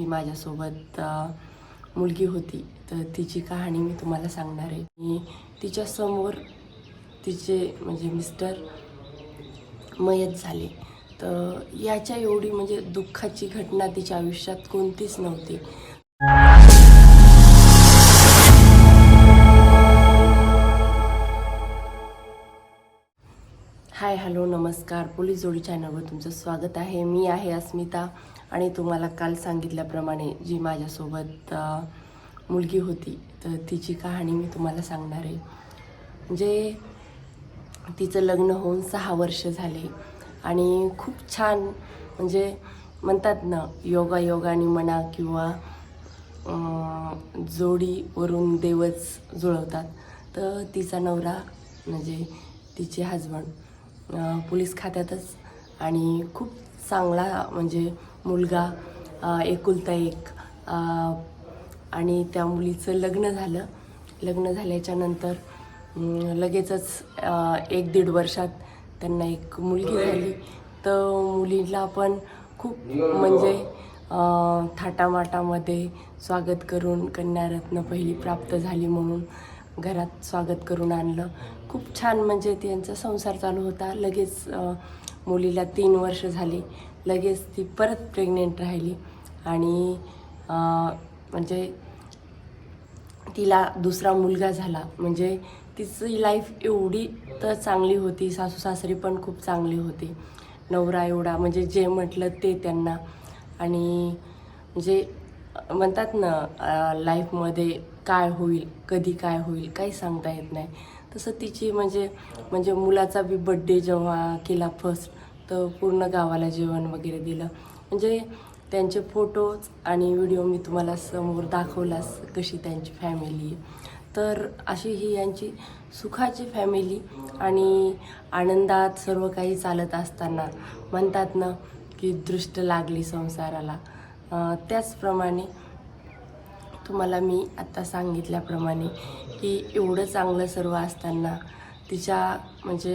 जी माझ्यासोबत मुलगी होती तर तिची कहाणी मी तुम्हाला सांगणार आहे. मी तिच्यासमोर तिचे म्हणजे मिस्टर मयत झाले. तर याच्या एवढी म्हणजे दुःखाची घटना तिच्या आयुष्यात कोणतीच नव्हती. हाय हॅलो नमस्कार. पोलीस जोडी चॅनलवर तुमचं स्वागत आहे. मी आहे अस्मिता. आणि तुम्हाला काल सांगितल्याप्रमाणे जी माझ्यासोबत मुलगी होती तर तिची कहाणी मी तुम्हाला सांगणार आहे. म्हणजे तिचं लग्न होऊन सहा वर्ष झाले आणि खूप छान म्हणजे म्हणतात ना योगा योगाने म्हणा किंवा जोडीवरून देवच जुळवतात. तर तिचा नवरा म्हणजे तिचे हजबंड पोलीस खात्यातच आणि खूप चांगला म्हणजे मुलगा एकुलता एक आणि त्या मुलीचं लग्न झालं. लग्न झाल्याच्यानंतर लगेचच एक दीड वर्षात त्यांना एक मुलगी झाली तर मुलीला पण खूप म्हणजे थाटामाटामध्ये स्वागत करून कन्यारत्न पहिली प्राप्त झाली म्हणून घरात स्वागत करून आणलं. खूप छान म्हणजे त्यांचा संसार चालू होता. लगेच मुलीला तीन वर्ष झाली. लगेच ती परत प्रेग्नेंट राहिली. आणि म्हणजे तिला दुसरा मुलगा झाला. म्हणजे तिची लाईफ एवढी तर चांगली होती. सासू सासरी पण खूप चांगली होती. नवरा एवढा म्हणजे जे म्हटलं ते त्यांना. आणि म्हणजे म्हणतात ना लाईफमध्ये काय होईल कधी काय होईल काही सांगता येत नाही. तसं तिची म्हणजे म्हणजे मुलाचा बी बड्डे जेव्हा केला फर्स्ट तर पूर्ण गावाला जेवण वगैरे दिलं. म्हणजे त्यांचे फोटोज आणि व्हिडिओ मी तुम्हाला समोर दाखवलास कशी त्यांची फॅमिली तर अशी ही यांची सुखाची फॅमिली आणि आनंदात सर्व काही चालत असताना म्हणतात ना की दृष्ट लागली संसाराला. त्याचप्रमाणे तुम्हाला मी आत्ता सांगितल्याप्रमाणे की एवढं चांगलं सर्व असताना तिच्या म्हणजे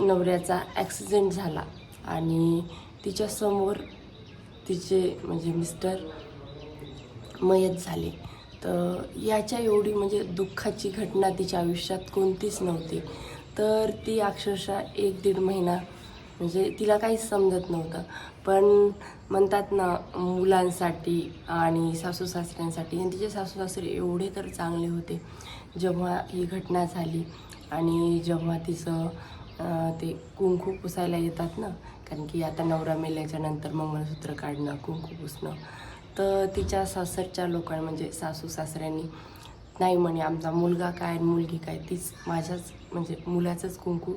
नवऱ्याचा ॲक्सिडेंट झाला आणि तिच्यासमोर तिचे म्हणजे मिस्टर मयत झाले. तर याच्या एवढी म्हणजे दुःखाची घटना तिच्या आयुष्यात कोणतीच नव्हती. तर ती अक्षरशः एक दीड महिना म्हणजे तिला काहीच समजत नव्हतं. पण म्हणतात ना मुलांसाठी आणि सासू सासऱ्यांसाठी आणि तिचे सासू सासरे एवढे तर चांगले होते. जेव्हा ही घटना झाली आणि जेव्हा तिचं ते कुंकू पुसायला येतात ना कारण की आता नवरा मेल्याच्या नंतर मंगळसूत्र काढणं कुंकू पुसणं. तर तिच्या सासरच्या लोकांना म्हणजे सासू सासऱ्यांनी नाही म्हणे आमचा मुलगा काय मुलगी काय तीच माझ्याच म्हणजे मुलाचंच कुंकू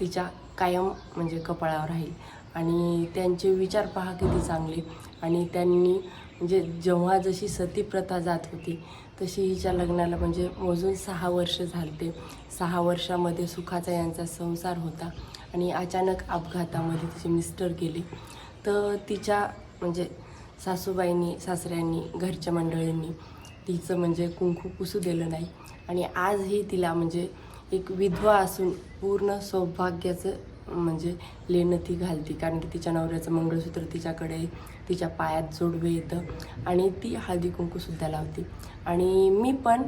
तिच्या कायम म्हणजे कपाळावर राहील. आणि त्यांचे विचार पहा किती चांगले. आणि त्यांनी म्हणजे जेव्हा जशी सती प्रथा जात होती तशी हिच्या लग्नाला म्हणजे मोजून सहा वर्ष झालते. सहा वर्षामध्ये सुखाचा यांचा संसार होता आणि अचानक अपघातामध्ये तिचे मिस्टर गेले. तर तिच्या म्हणजे सासूबाईंनी सासऱ्यांनी घरच्या मंडळींनी तिचं म्हणजे कुंकू पुसू दिलं नाही. आणि आजही तिला म्हणजे एक विधवा असून पूर्ण सौभाग्याचं म्हणजे लेणं ती घालते. कारण की तिच्या नवऱ्याचं मंगळसूत्र तिच्याकडे तिच्या पायात जोडवे येतं आणि ती हळदी कुंकूसुद्धा लावते. आणि मी पण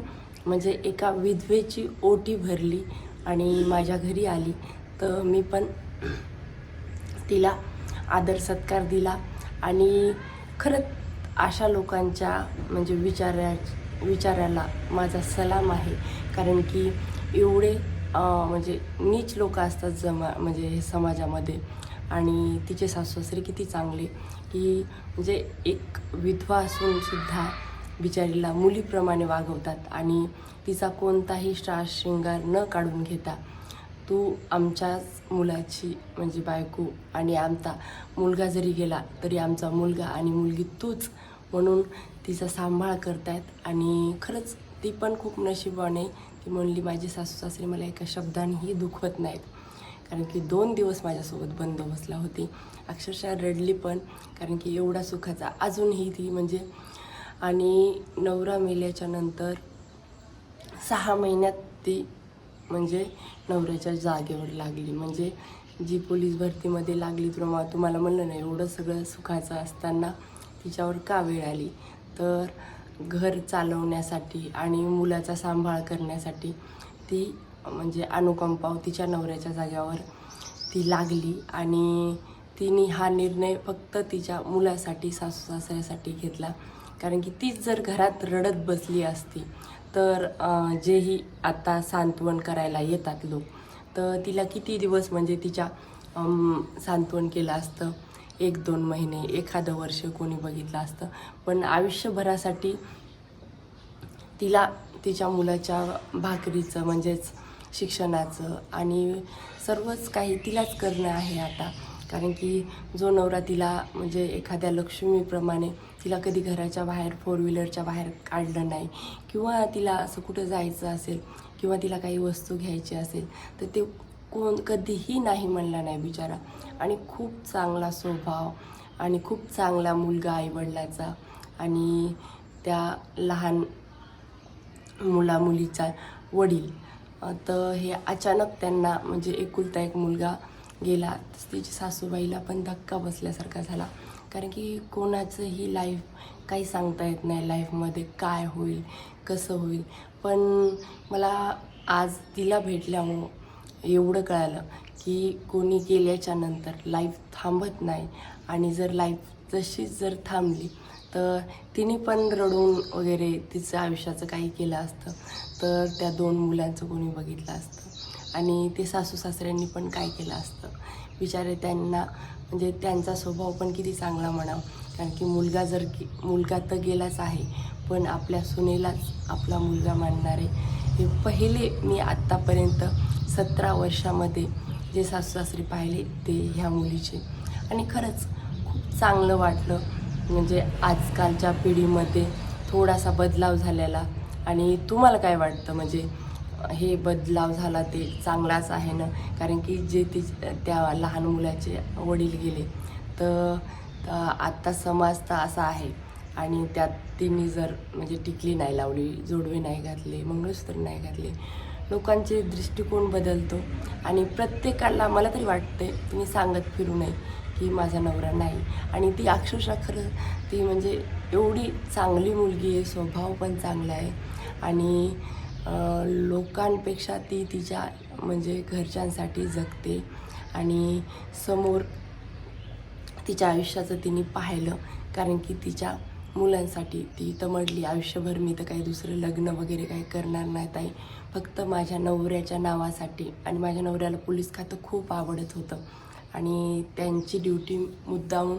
म्हणजे एका विधवेची ओटी भरली आणि माझ्या घरी आली. तर मी पण तिला आदर सत्कार दिला आणि खरंच अशा लोकांच्या म्हणजे विचारा विचाराला माझा सलाम आहे. कारण की एवढे म्हणजे नीच लोक असतात जमा म्हणजे हे समाजामध्ये. आणि तिचे सासूसरे सासरे किती चांगले की म्हणजे एक विधवा असूनसुद्धा बिचारीला मुलीप्रमाणे वागवतात आणि तिचा कोणताही श्रास शृंगार न काढून घेता तू आमच्याच मुलाची म्हणजे बायको आणि आमचा मुलगा जरी गेला तरी आमचा मुलगा आणि मुलगी तूच म्हणून तिचा सांभाळ करतायत आणि खरंच ती पण खूप नशिबाने ती म्हणली माझी सासू सासरे मला एका शब्दानेही दुखवत नाहीत. कारण की दोन दिवस माझ्यासोबत बंद बसला होती. अक्षरशः रडली पण कारण की एवढा सुखाचा अजूनही ती म्हणजे आणि नवरा मेल्याच्या नंतर सहा महिन्यात ती म्हणजे नवऱ्याच्या जागेवर लागली. म्हणजे जी पोलीस भरतीमध्ये लागली तुला तुम्हाला म्हणलं ना एवढं सगळं सुखाचं असताना तिच्यावर का वेळ आली? तर घर चालवण्यासाठी आणि मुलाचा सांभाळ करण्यासाठी ती म्हणजे अनुकंपाव तिच्या नवऱ्याच्या जाग्यावर ती लागली आणि तिने हा निर्णय फक्त तिच्या मुलासाठी सासू सासऱ्यासाठी घेतला. कारण की तीच जर घरात रडत बसली असती तर जेही आता सांत्वन करायला येतात लोक तर तिला किती दिवस म्हणजे तिच्या सांत्वन केलं असतं. एक दोन महिने एखादं वर्ष कोणी बघितलं असतं. पण आयुष्यभरासाठी तिला तिच्या मुलाच्या भाकरीचं म्हणजेच शिक्षणाचं आणि सर्वच काही तिलाच करणं आहे आता. कारण की जो नवरा तिला म्हणजे एखाद्या लक्ष्मीप्रमाणे तिला कधी घराच्या बाहेर फोर व्हीलरच्या बाहेर काढलं नाही किंवा तिला असं कुठं जायचं असेल किंवा तिला काही वस्तू घ्यायची असेल तर ते कोण कधीही नाही म्हणला नाही बिचारा. आणि खूप चांगला स्वभाव आणि खूप चांगला मुलगा आईवडिलाचा आणि त्या लहान मुला मुलीचा वडील. तर हे अचानक त्यांना म्हणजे एकुलता एक मुलगा गेला. तिची सासूबाईला पण धक्का बसल्यासारखा झाला. कारण की कोणाचंही लाईफ काही सांगता येत नाही लाईफमध्ये काय होईल कसं होईल. पण मला आज तिला भेटल्यामुळं एवढं कळालं की कोणी गेल्याच्यानंतर लाईफ थांबत नाही. आणि जर लाईफ जशीच जर थांबली तर तिने पण रडून वगैरे तिचं आयुष्याचं काही केलं असतं. तर त्या दोन मुलांचं कोणी बघितलं असतं. आणि ते सासू सासऱ्यांनी पण काय केलं असतं. बिचारे त्यांना म्हणजे त्यांचा स्वभाव पण किती चांगला म्हणावं. कारण की मुलगा जर की मुलगा तर गेलाच आहे पण आपल्या सुनेलाच आपला मुलगा मानणारे. हे पहिले मी आत्तापर्यंत सतरा वर्षामध्ये जे सासू सासरे पाहिले ते ह्या मुलीचे. आणि खरंच खूप चांगलं वाटलं. म्हणजे आजकालच्या पिढीमध्ये थोडासा बदलाव झालेला. आणि तुम्हाला काय वाटतं? म्हणजे हे बदलाव झाला ते चांगलाच आहे ना? कारण की जे ती त्या लहान मुलाचे वडील गेले तर तर आत्ता समाज तर असा आहे. आणि त्यात तिने जर म्हणजे टिकली नाही लावली जोडवे नाही घातले मंगळसूत्र नाही घातले लोकांचे दृष्टिकोन बदलतो. आणि प्रत्येकाला मला तरी वाटते तुम्ही सांगत फिरू नये की माझा नवरा नाही. आणि ती अक्षरशः खरं ती म्हणजे एवढी चांगली मुलगी आहे स्वभाव पण चांगला आहे. आणि लोकांपेक्षा ती तिच्या म्हणजे घरच्यांसाठी जगते. आणि समोर तिच्या आयुष्याचं तिने पाहिलं कारण की तिच्या मुलांसाठी. ती तर आयुष्यभर मी तर काही दुसरं लग्न वगैरे काही करणार नाही ताई. फक्त माझ्या नवऱ्याच्या नावासाठी. आणि माझ्या नवऱ्याला पोलीस खातं खूप आवडत होतं. आणि त्यांची ड्युटी मुद्दामून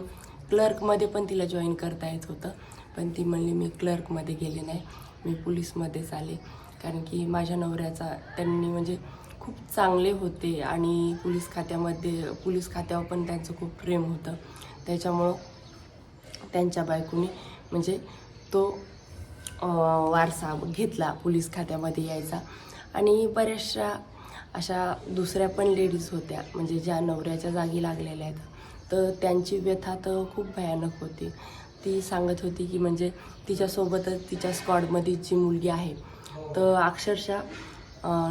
क्लर्कमध्ये पण तिला जॉईन करता येत होतं. पण ती म्हणली मी क्लर्कमध्ये गेले नाही. मी पोलीसमध्येच आले. कारण की माझ्या नवऱ्याचा त्यांनी म्हणजे खूप चांगले होते आणि पोलीस खात्यामध्ये पोलीस खात्यावर पण त्यांचं खूप प्रेम होतं. त्याच्यामुळं त्यांच्या बायकोनी म्हणजे तो वारसा घेतला पोलीस खात्यामध्ये यायचा. आणि बऱ्याचशा अशा दुसऱ्या पण लेडीज होत्या म्हणजे ज्या नवऱ्याच्या जागी लागलेल्या आहेत. तर त्यांची व्यथा तर खूप भयानक होती. ती सांगत होती की म्हणजे तिच्यासोबतच तिच्या स्क्वॉडमध्ये जी मुलगी आहे तर अक्षरशः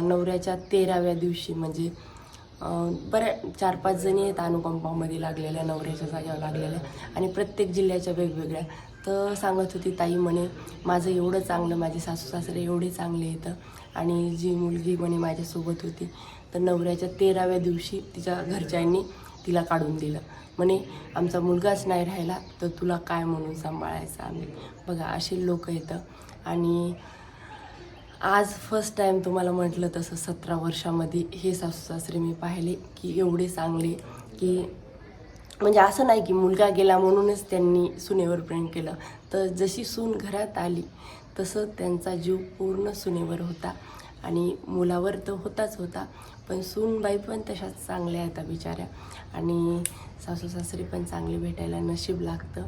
नवऱ्याच्या तेराव्या दिवशी म्हणजे बऱ्या चार पाच जणी आहेत अनुकंपामध्ये लागलेल्या नवऱ्याच्या जागेवर लागलेल्या आणि प्रत्येक जिल्ह्याच्या वेगवेगळ्या. तर सांगत होती ताई म्हणे माझं एवढं चांगलं माझे सासू सासरे एवढे चांगले येतं आणि जी मुलगी म्हणे माझ्यासोबत होती तर नवऱ्याच्या तेराव्या दिवशी तिच्या घरच्यांनी तिला काढून दिलं. म्हणे आमचा मुलगाच नाही राहिला तर तुला काय म्हणून सांभाळायचं आम्ही? बघा असे लोक येतं आणि आज फर्स्ट टाईम तुम्हाला म्हटलं तसं सतरा वर्षामध्ये हे सासू सासरे मी पाहिले की एवढे चांगले की म्हणजे असं नाही की मुलगा गेला म्हणूनच त्यांनी सुनेवर प्रेम केलं. तर जशी सून घरात आली तसं त्यांचा जीव पूर्ण सुनेवर होता. आणि मुलावर तर होताच होता पण सूनबाई पण तशाच चांगल्या आहेत बिचाऱ्या. आणि सासू सासरे पण चांगले भेटायला नशीब लागतं.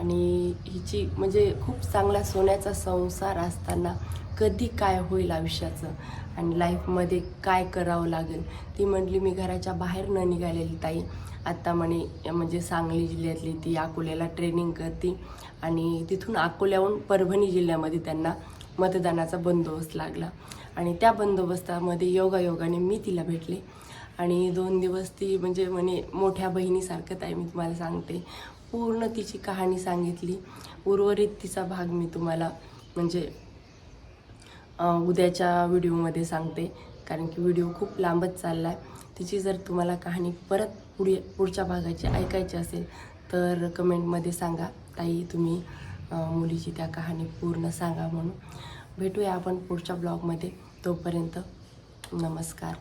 आणि हिची म्हणजे खूप चांगला सोन्याचा संसार असताना कधी काय होईल आयुष्याचं आणि लाईफमध्ये काय करावं लागेल? ती म्हटली मी घराच्या बाहेर न निघालेली ताई. आत्ता म्हणे म्हणजे सांगली जिल्ह्यातली ती अकोल्याला ट्रेनिंग करते आणि तिथून अकोल्याहून परभणी जिल्ह्यामध्ये त्यांना मतदानाचा बंदोबस्त लागला. आणि त्या बंदोबस्तामध्ये योगायोगाने मी तिला भेटले. आणि दोन दिवस ती म्हणजे म्हणे मोठ्या बहिणीसारखं ताई मी तुम्हाला सांगते. पूर्ण तिची कहाणी सांगितली. उर्वरित तिचा भाग मी तुम्हाला म्हणजे उद्याच्या व्हिडिओमध्ये सांगते. कारण की व्हिडिओ खूप लांबच चालला आहे तिची जर तुम्हाला कहाणी परत पुढे पुढच्या भागाची ऐकायची असेल तर कमेंटमध्ये सांगा. ताई तुम्ही मुलीची त्या कहाणी पूर्ण सांगा म्हणून. भेटूया आपण पुढच्या ब्लॉगमध्ये तोपर्यंत नमस्कार.